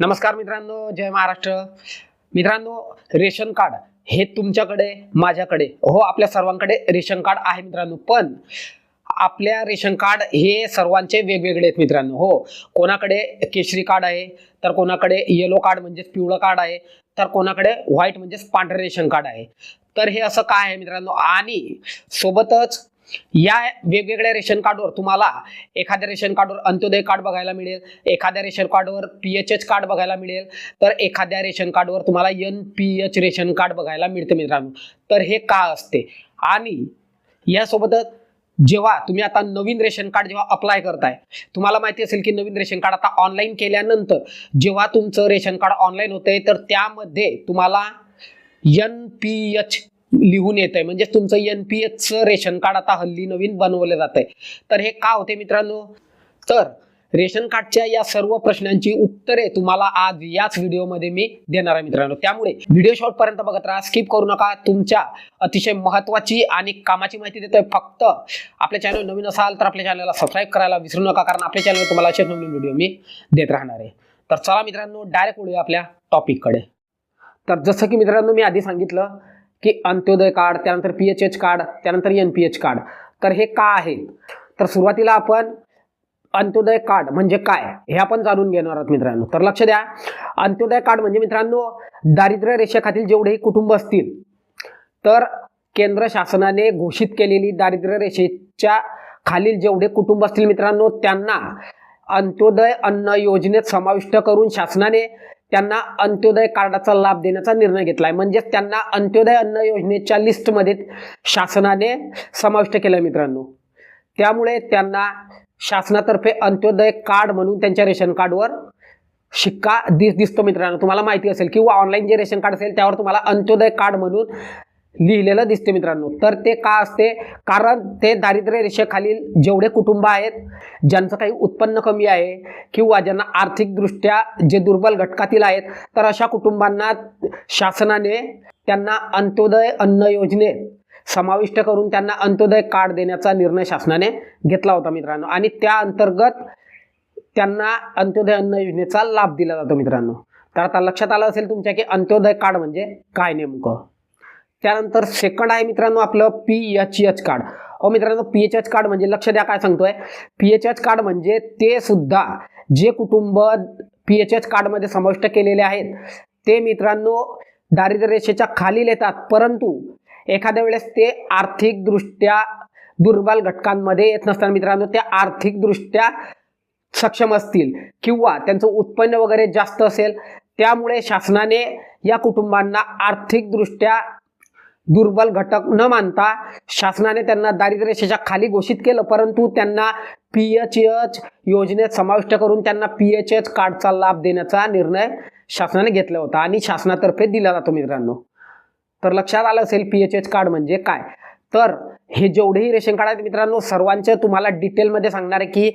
नमस्कार मित्रांनो जय महाराष्ट्र. मित्रांनो रेशन कार्ड हे तुमच्याकडे माझ्याकडे हो आपल्या सर्वांकडे रेशन कार्ड आहे मित्रांनो पण आपल्या रेशन कार्ड हे सर्वांचे वेगवेगळे आहेत मित्रांनो हो. कोणाकडे केशरी कार्ड आहे तर कोणाकडे येलो कार्ड म्हणजेच पिवळं कार्ड आहे तर कोणाकडे व्हाईट म्हणजेच पांढरे रेशन कार्ड आहे. तर हे असं काय आहे मित्रांनो आणि सोबतच या वेगवेगळ्या रेशन कार्डवर तुम्हाला एखाद्या रेशन कार्डवर अंत्योदय कार्ड बघायला मिळेल एखाद्या रेशन कार्डवर पी एच एच कार्ड बघायला मिळेल तर एखाद्या रेशन कार्डवर तुम्हाला N P H ration card बघायला मिळते मित्रांनो. तर हे का असते? आणि यासोबतच जेव्हा तुम्ही आता नवीन रेशन कार्ड जेव्हा अप्लाय करताय तुम्हाला माहिती असेल की नवीन रेशन कार्ड आता ऑनलाईन केल्यानंतर जेव्हा तुमचं रेशन कार्ड ऑनलाईन होतंय तर त्यामध्ये तुम्हाला एन पी एच लिहून येत आहे म्हणजे तुमचं एन पी एचचं रेशन कार्ड आता हल्ली नवीन बनवलं जात आहे तर हे का होते मित्रांनो? तर रेशन कार्डच्या या सर्व प्रश्नांची उत्तरे तुम्हाला आज याच व्हिडिओमध्ये मी देणार आहे मित्रांनो. त्यामुळे व्हिडिओ शॉर्टपर्यंत बघत राहा. स्किप करू नका. तुमच्या अतिशय महत्वाची आणि कामाची माहिती देतोय फक्त आपल्या चॅनल नवीन असाल तर आपल्या चॅनलला सबस्क्राईब करायला विसरू नका कारण आपल्या चॅनल तुम्हाला असेच नवीन व्हिडिओ मी देत राहणार आहे. तर चला मित्रांनो डायरेक्ट वळूया आपल्या टॉपिककडे तर जसं की मित्रांनो मी आधी सांगितलं की अंत्योदय कार्ड त्यानंतर पी एच एच कार्ड त्यानंतर एन पी एच कार्ड. तर हे का आहे? तर सुरुवातीला आपण अंत्योदय कार्ड म्हणजे काय? हे आपण जाणून घेणार आहोत मित्रांनो. तर लक्ष द्या. अंत्योदय कार्ड म्हणजे मित्रांनो दारिद्र्य रेषेखातील जेवढेही कुटुंब असतील तर केंद्र शासनाने घोषित केलेली दारिद्र्य रेषेच्या खालील जेवढे कुटुंब असतील मित्रांनो त्यांना अंत्योदय अन्न योजनेत समाविष्ट करून शासनाने त्यांना अंत्योदय कार्डाचा लाभ देण्याचा निर्णय घेतलाय. म्हणजेच त्यांना अंत्योदय अन्न योजनेच्या लिस्टमध्ये शासनाने समाविष्ट केलं मित्रांनो. त्यामुळे त्यांना शासनातर्फे अंत्योदय कार्ड म्हणून त्यांच्या रेशन कार्डवर शिक्का दिस दिसतो मित्रांनो. तुम्हाला माहिती असेल किंवा ऑनलाईन जे रेशन कार्ड असेल त्यावर तुम्हाला अंत्योदय कार्ड म्हणून लिहिलेलं दिसते मित्रांनो. तर ते का असते? कारण ते दारिद्र्य रेषेखालील जेवढे कुटुंब आहेत ज्यांचं काही उत्पन्न कमी आहे किंवा ज्यांना आर्थिकदृष्ट्या जे दुर्बल घटकातील आहेत तर अशा कुटुंबांना शासनाने त्यांना अंत्योदय अन्न योजनेत समाविष्ट करून त्यांना अंत्योदय कार्ड देण्याचा निर्णय शासनाने घेतला होता मित्रांनो. आणि त्या अंतर्गत त्यांना अंत्योदय अन्न योजनेचा लाभ दिला जातो मित्रांनो. तर आता लक्षात आलं असेल तुमच्या की अंत्योदय कार्ड म्हणजे काय नेमकं? त्यानंतर सेकंड आहे मित्रांनो आपलं पी एच एच कार्ड अहो मित्रांनो पी एच एच कार्ड म्हणजे लक्ष द्या काय सांगतोय. पी एच एच कार्ड म्हणजे ते सुद्धा जे कुटुंब पी एच एच कार्डमध्ये समाविष्ट केलेले आहेत ते मित्रांनो दारिद्र्य रेषेच्या खाली येतात. परंतु एखाद्या वेळेस ते आर्थिकदृष्ट्या दुर्बल घटकांमध्ये येत नसताना मित्रांनो ते आर्थिकदृष्ट्या सक्षम असतील किंवा त्यांचं उत्पन्न वगैरे जास्त असेल त्यामुळे शासनाने या कुटुंबांना आर्थिकदृष्ट्या दुर्बल घटक न मानता शासनाने त्यांना दारिद्र्य रेषेच्या खाली घोषित केलं. परंतु त्यांना पी एच एच योजनेत समाविष्ट करून त्यांना पी एच एच कार्डचा लाभ देण्याचा निर्णय शासनाने घेतला होता आणि शासनातर्फे दिला जातो मित्रांनो. तर लक्षात आलं असेल पी एच एच कार्ड म्हणजे काय? तर हे जेवढेही रेशन कार्ड आहेत मित्रांनो सर्वांचे तुम्हाला डिटेलमध्ये सांगणार आहे की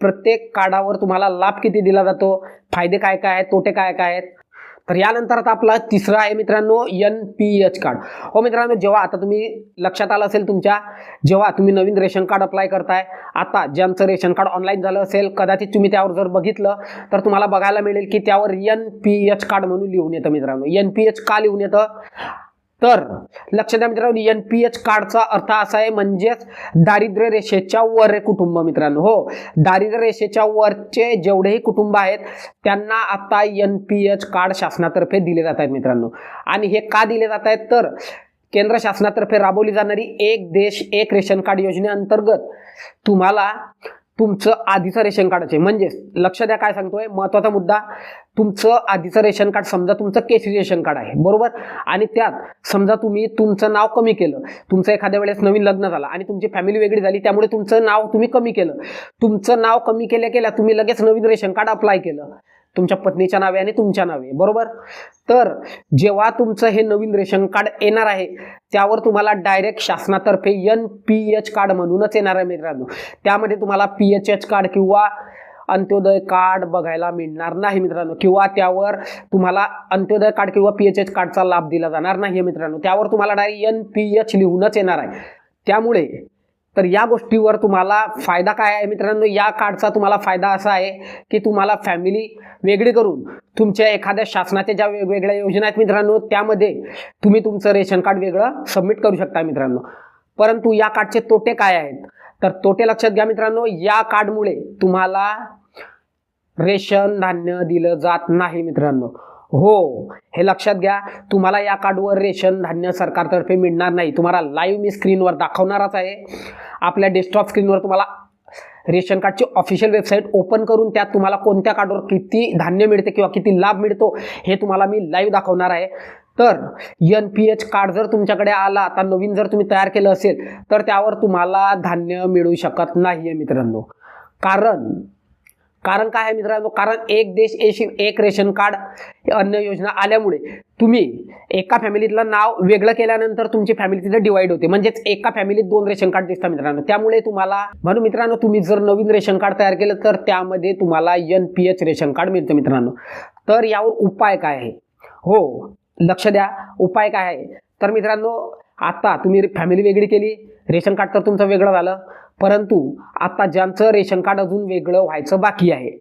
प्रत्येक कार्डावर तुम्हाला लाभ किती दिला जातो फायदे काय काय आहेत तोटे काय काय आहेत? तर यानंतर आता आपला तिसरा आहे मित्रांनो एन पी एच कार्ड हो मित्रांनो जेव्हा आता तुम्ही लक्षात आलं असेल तुमच्या जेव्हा तुम्ही नवीन रेशन कार्ड अप्लाय करताय आता ज्यांचं रेशन कार्ड ऑनलाईन झालं असेल कदाचित तुम्ही त्यावर जर बघितलं तर तुम्हाला बघायला मिळेल की त्यावर एन पी एच कार्ड म्हणून लिहून येतं मित्रांनो. एन पी एच का लिहून येतं? तर लक्ष द्या मित्रांनो एन पी एच कार्डचा अर्थ असा आहे म्हणजेच दारिद्र्य रेषेच्या वर आहे कुटुंब मित्रांनो. हो दारिद्र्य रेषेच्या वरचे जेवढेही कुटुंब आहेत त्यांना आता एन पी एच कार्ड शासनातर्फे दिले जात आहेत मित्रांनो. आणि हे का दिले जात आहेत? तर केंद्र शासनातर्फे राबवली जाणारी एक देश एक रेशन कार्ड योजनेअंतर्गत तुम्हाला तुमचं आधीचं रेशन कार्डाचे म्हणजेच लक्ष द्या काय सांगतोय. महत्त्वाचा मुद्दा तुमचं आधीचं रेशन कार्ड समजा तुमचं केसरी रेशन कार्ड आहे. बरोबर? आणि त्यात समजा तुम्ही तुमचं नाव कमी केलं. तुमचं एखाद्या वेळेस नवीन लग्न झालं आणि तुमची फॅमिली वेगळी झाली त्यामुळे तुमचं नाव तुम्ही कमी केलं. तुमचं नाव कमी केल्या केल्या तुम्ही लगेच नवीन रेशन कार्ड अप्लाय केलं. तुमच्या पत्नीच्या नावे आणि तुमच्या नावे बरोबर? तर जेव्हा तुमचं हे नवीन रेशन कार्ड येणार आहे त्यावर तुम्हाला डायरेक्ट शासनातर्फे एन पी एच कार्ड म्हणूनच येणार आहे मित्रांनो. त्यामध्ये तुम्हाला पी एच एच कार्ड किंवा अंत्योदय कार्ड बघायला मिळणार नाही मित्रांनो किंवा त्यावर तुम्हाला अंत्योदय कार्ड किंवा पी एच एच कार्डचा लाभ दिला जाणार नाही मित्रांनो. त्यावर तुम्हाला डायरेक्ट एन पी एच लिहूनच येणार आहे. त्यामुळे तर या गोष्टीवर तुम्हाला फायदा काय आहे? मित्रांनो या कार्डचा तुम्हाला फायदा असा आहे की तुम्हाला फॅमिली वेगळी करून तुमच्या एखाद्या शासनाच्या ज्या वेगवेगळ्या योजना आहेत मित्रांनो त्यामध्ये तुम्ही तुमचं रेशन कार्ड वेगळं सबमिट करू शकता मित्रांनो. परंतु या कार्डचे तोटे काय आहेत? तर तोटे लक्षात घ्या मित्रांनो या कार्डमुळे तुम्हाला रेशन धान्य दिलं जात नाही मित्रांनो. हो हे लक्षात घ्या. तुम्हाला या कार्डवर रेशन धान्य सरकारतर्फे मिळणार नाही. तुम्हाला लाईव्ह मी स्क्रीनवर दाखवणारच आहे. आपल्या डेस्कटॉप स्क्रीनवर तुम्हाला रेशन कार्डची ऑफिशियल वेबसाईट ओपन करून त्यात तुम्हाला कोणत्या कार्डवर किती धान्य मिळते किंवा किती लाभ मिळतो हे तुम्हाला मी लाईव्ह दाखवणार आहे. तर एन पी एच कार्ड जर तुमच्याकडे आला आता नवीन जर तुम्ही तयार केलं असेल तर त्यावर तुम्हाला धान्य मिळू शकत नाही आहे मित्रांनो. कारण कारण काय आहे मित्रांनो? कारण एक देश एशी एक रेशन कार्ड अन्न योजना आल्यामुळे तुम्ही एका फॅमिलीतलं नाव वेगळं केल्यानंतर तुमची फॅमिली तिथे डिवाईड होते. म्हणजेच एका फॅमिलीत दोन रेशन कार्ड दिसतात मित्रांनो. त्यामुळे तुम्हाला म्हणून मित्रांनो तुम्ही जर नवीन रेशन कार्ड तयार केलं तर त्यामध्ये तुम्हाला N P H ration card मिळतं मित्रांनो. तर यावर उपाय काय आहे? हो लक्ष द्या. उपाय काय आहे? तर मित्रांनो आता तुम्ही फॅमिली वेगळी केली. रेशन कार्ड तर तुमचं वेगळं झालं. परंतु आता ज्यांचं रेशन कार्ड अजून वेगळं व्हायचं बाकी आहे.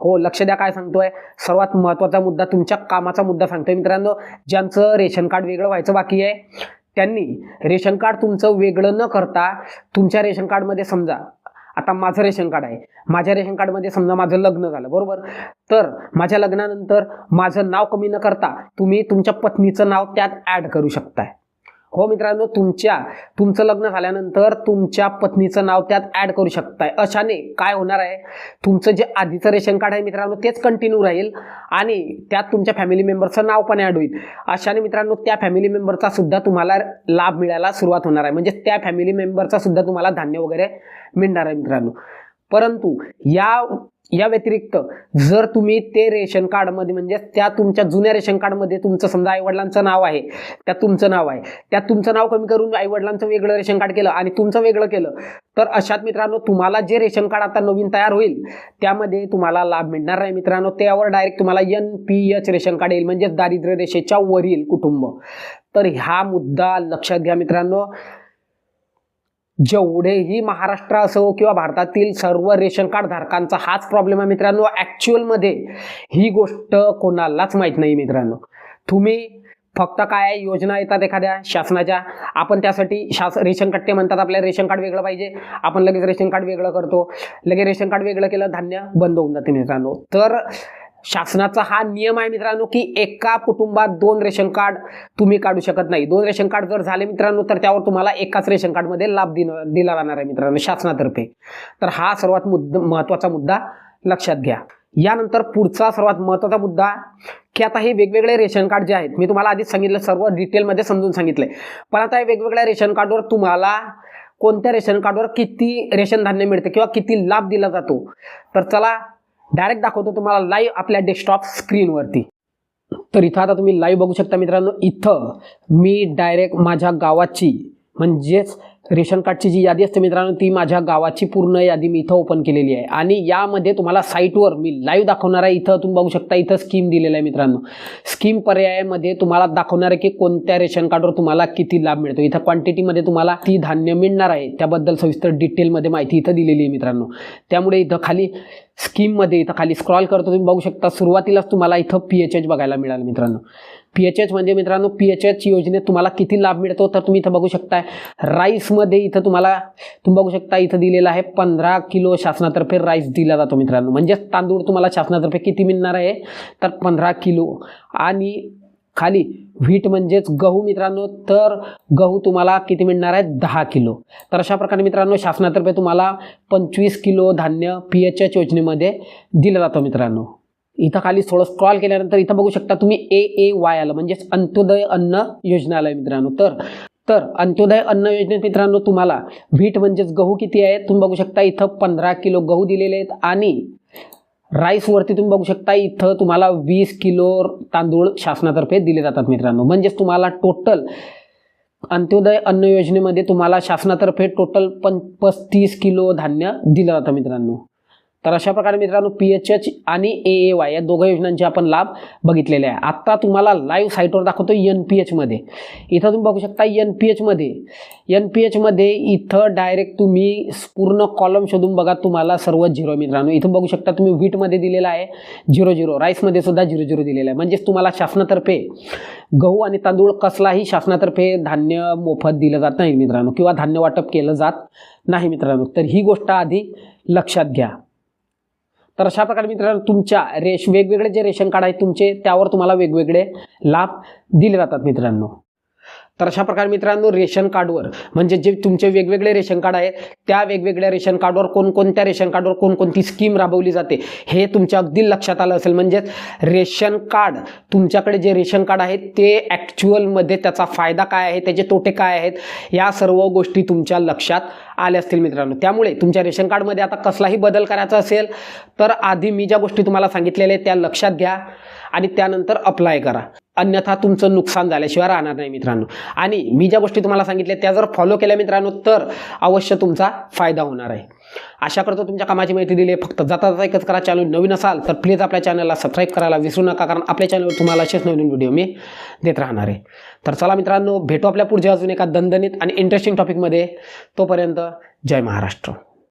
हो लक्ष द्या काय सांगतोय. सर्वात महत्त्वाचा मुद्दा तुमच्या कामाचा मुद्दा सांगतोय मित्रांनो. ज्यांचं रेशन कार्ड वेगळं व्हायचं बाकी आहे त्यांनी रेशन कार्ड तुमचं वेगळं न करता तुमच्या रेशन कार्डमध्ये समजा आता माझं रेशन कार्ड आहे. माझ्या रेशन कार्डमध्ये समजा माझं लग्न झालं बरोबर? तर माझ्या लग्नानंतर माझं नाव कमी न करता तुम्ही तुमच्या पत्नीचं नाव त्यात ॲड करू शकताय. हो मित्रांनो तुमच्या तुमचं लग्न झाल्यानंतर तुमच्या पत्नीचं नाव त्यात ॲड करू शकताय. अशाने काय होणार आहे? तुमचं जे आधीचं रेशन कार्ड आहे मित्रांनो तेच कंटिन्यू राहील आणि त्यात तुमच्या फॅमिली मेंबरचं नाव पण ॲड होईल. अशाने मित्रांनो त्या फॅमिली मेंबरचा सुद्धा तुम्हाला लाभ मिळायला सुरुवात होणार आहे. म्हणजे त्या फॅमिली मेंबरचा सुद्धा तुम्हाला धान्य वगैरे मिळणार आहे मित्रांनो. परंतु या या व्यतिरिक्त जर तुम्ही ते रेशन कार्डमध्ये म्हणजे त्या तुमच्या जुन्या रेशन कार्डमध्ये तुमचं समजा आईवडिलांचं नाव आहे त्या तुमचं नाव आहे त्या तुमचं नाव कमी करून आईवडिलांचं वेगळं रेशन कार्ड केलं आणि तुमचं वेगळं केलं तर अशात मित्रांनो तुम्हाला जे रेशन कार्ड आता नवीन तयार होईल त्यामध्ये तुम्हाला लाभ मिळणार नाही मित्रांनो. त्यावर डायरेक्ट तुम्हाला N P H ration card येईल म्हणजेच दारिद्र्य रेषेच्या वरील कुटुंब. तर हा मुद्दा लक्षात घ्या मित्रांनो. जेवढेही महाराष्ट्र असो किंवा भारतातील सर्व रेशन कार्ड धारकांचा हाच प्रॉब्लेम आहे मित्रांनो. ॲक्च्युअलमध्ये ही गोष्ट कोणालाच माहीत नाही मित्रांनो. तुम्ही फक्त काय योजना येतात एखाद्या शासनाच्या? आपण त्यासाठी शास रेशन कार्ड ते म्हणतात आपल्याला. रेशन कार्ड वेगळं पाहिजे. आपण लगेच रेशन कार्ड वेगळं करतो. लगेच रेशन कार्ड वेगळं केलं धान्य बंद होऊन जाते मित्रांनो. तर शासनाचा हा नियम आहे मित्रांनो की एका कुटुंबात दोन रेशन कार्ड तुम्ही काढू शकत नाही. दोन रेशन कार्ड जर झाले मित्रांनो तर त्यावर तुम्हाला एकाच रेशन कार्डमध्ये लाभ दिला जाणार आहे मित्रांनो शासनातर्फे. तर हा सर्वात मुद्दा महत्त्वाचा मुद्दा लक्षात घ्या. यानंतर पुढचा सर्वात महत्त्वाचा मुद्दा की आता हे वेगवेगळे रेशन कार्ड जे आहेत मी तुम्हाला आधीच सांगितलं सर्व डिटेलमध्ये समजून सांगितले पण आता हे वेगवेगळ्या रेशन कार्डवर तुम्हाला कोणत्या रेशन कार्डवर किती रेशन धान्य मिळते किंवा किती लाभ दिला जातो? तर चला डायरेक्ट दाखवतो तुम्हाला लाईव्ह आपल्या डेस्कटॉप स्क्रीनवरती तर इथं आता तुम्ही लाईव्ह बघू शकता मित्रांनो इथं मी डायरेक्ट माझ्या गावाची म्हणजेच रेशन कार्डची जी यादी असते मित्रांनो ती माझ्या गावाची पूर्ण यादी मी इथं ओपन केलेली आहे. आणि यामध्ये तुम्हाला साईटवर मी लाईव्ह दाखवणार आहे. इथं तुम्ही बघू शकता इथं स्कीम दिलेलं आहे मित्रांनो. स्कीम पर्यायामध्ये तुम्हाला दाखवणार आहे की कोणत्या रेशन कार्डवर तुम्हाला किती लाभ मिळतो. इथं क्वांटिटीमध्ये तुम्हाला ती धान्य मिळणार आहे. त्याबद्दल सविस्तर डिटेलमध्ये माहिती इथं दिलेली आहे मित्रांनो. त्यामुळे इथं खाली स्कीममध्ये इथं खाली स्क्रॉल करतो तुम्ही बघू शकता. सुरुवातीलाच तुम्हाला इथं पी एच एच बघायला मिळालं मित्रांनो. पी एच एच म्हणजे मित्रांनो पी एच एच योजनेत तुम्हाला किती लाभ मिळतो तर तुम्ही इथं बघू शकता राईसमध्ये इथं तुम्हाला तुम्ही बघू शकता इथं दिलेलं आहे पंधरा किलो शासनातर्फे राईस दिला जातो मित्रांनो. म्हणजेच तांदूळ तुम्हाला शासनातर्फे किती मिळणार आहे? तर पंधरा किलो. आणि खाली व्हीट म्हणजेच गहू मित्रांनो तर गहू तुम्हाला किती मिळणार आहे? दहा किलो. तर अशा प्रकारे मित्रांनो शासनातर्फे तुम्हाला पंचवीस किलो धान्य पी एच एच योजनेमध्ये दिलं जातं मित्रांनो. इथं खाली थोडं स्क्रॉल केल्यानंतर इथं बघू शकता तुम्ही ए ए वाय आलं म्हणजेच अंत्योदय अन्न योजना आलं मित्रांनो. तर तर अंत्योदय अन्न योजनेत मित्रांनो तुम्हाला व्हीट म्हणजेच गहू किती आहे तुम्ही बघू शकता इथं पंधरा किलो गहू दिलेले आहेत आणि राईसवरती तुम्ही बघू शकता इथं तुम्हाला वीस किलो तांदूळ शासनातर्फे दिले जातात मित्रांनो. म्हणजेच तुम्हाला टोटल अंत्योदय अन्न योजनेमध्ये तुम्हाला शासनातर्फे टोटल पं पस्तीस किलो धान्य दिलं जातं मित्रांनो. तर अशा प्रकारे मित्रांनो पी एच एच आणि ए ए वाय या दोघं योजनांचे आपण लाभ बघितलेले आहे. आत्ता तुम्हाला लाईव्ह साईटवर दाखवतो एन पी एचमध्ये इथं तुम्ही बघू शकता एन पी एचमध्ये एन पी एचमध्ये इथं डायरेक्ट तुम्ही पूर्ण कॉलम शोधून बघा तुम्हाला सर्व झिरो मित्रांनो. इथं बघू शकता तुम्ही वीटमध्ये दिलेला आहे झिरो झिरो राईसमध्ये सुद्धा झिरो झिरो दिलेला आहे. म्हणजेच तुम्हाला शासनातर्फे गहू आणि तांदूळ कसलाही शासनातर्फे धान्य मोफत दिलं जात नाही मित्रांनो. किंवा धान्य वाटप केलं जात नाही मित्रांनो. तर ही गोष्ट आधी लक्षात घ्या. तर अशा प्रकारे मित्रांनो तुमच्या रेश वेगवेगळे जे रेशन कार्ड आहेत तुमचे त्यावर तुम्हाला वेगवेगळे लाभ दिले जातात मित्रांनो. तर अशा प्रकारे मित्रांनो रेशन कार्डवर म्हणजे जे तुमचे वेगवेगळे रेशन कार्ड आहे त्या वेगवेगळ्या रेशन कार्डवर कोणकोणत्या रेशन कार्डवर कोणकोणती स्कीम राबवली जाते हे तुमच्या अगदी लक्षात आलं असेल. म्हणजेच रेशन कार्ड तुमच्याकडे जे रेशन कार्ड आहे ते ॲक्च्युअलमध्ये त्याचा फायदा काय आहे त्याचे तोटे काय आहेत या सर्व गोष्टी तुमच्या लक्षात आल्या असतील मित्रांनो. त्यामुळे तुमच्या रेशन कार्डमध्ये आता कसलाही बदल करायचा असेल तर आधी मी ज्या गोष्टी तुम्हाला सांगितलेल्या आहेत त्या लक्षात घ्या आणि त्यानंतर अप्लाय करा. अन्यथा तुमचं नुकसान झाल्याशिवाय राहणार नाही मित्रांनो. आणि मी ज्या गोष्टी तुम्हाला सांगितल्या त्या जर फॉलो केल्या मित्रांनो तर अवश्य तुमचा फायदा होणार आहे. आशा करतो तुमच्या कामाची माहिती दिली आहे. फक्त जाता जाता एकच करा. चॅनल नवीन असाल तर प्लीज आपल्या चॅनलला सबस्क्राईब करायला विसरू नका कारण आपल्या चॅनलवर तुम्हाला असेच नवीन व्हिडिओ मी देत राहणार आहे. तर चला मित्रांनो भेटू आपल्या पुढच्या अजून एका दणदणीत आणि इंटरेस्टिंग टॉपिकमध्ये तोपर्यंत जय महाराष्ट्र.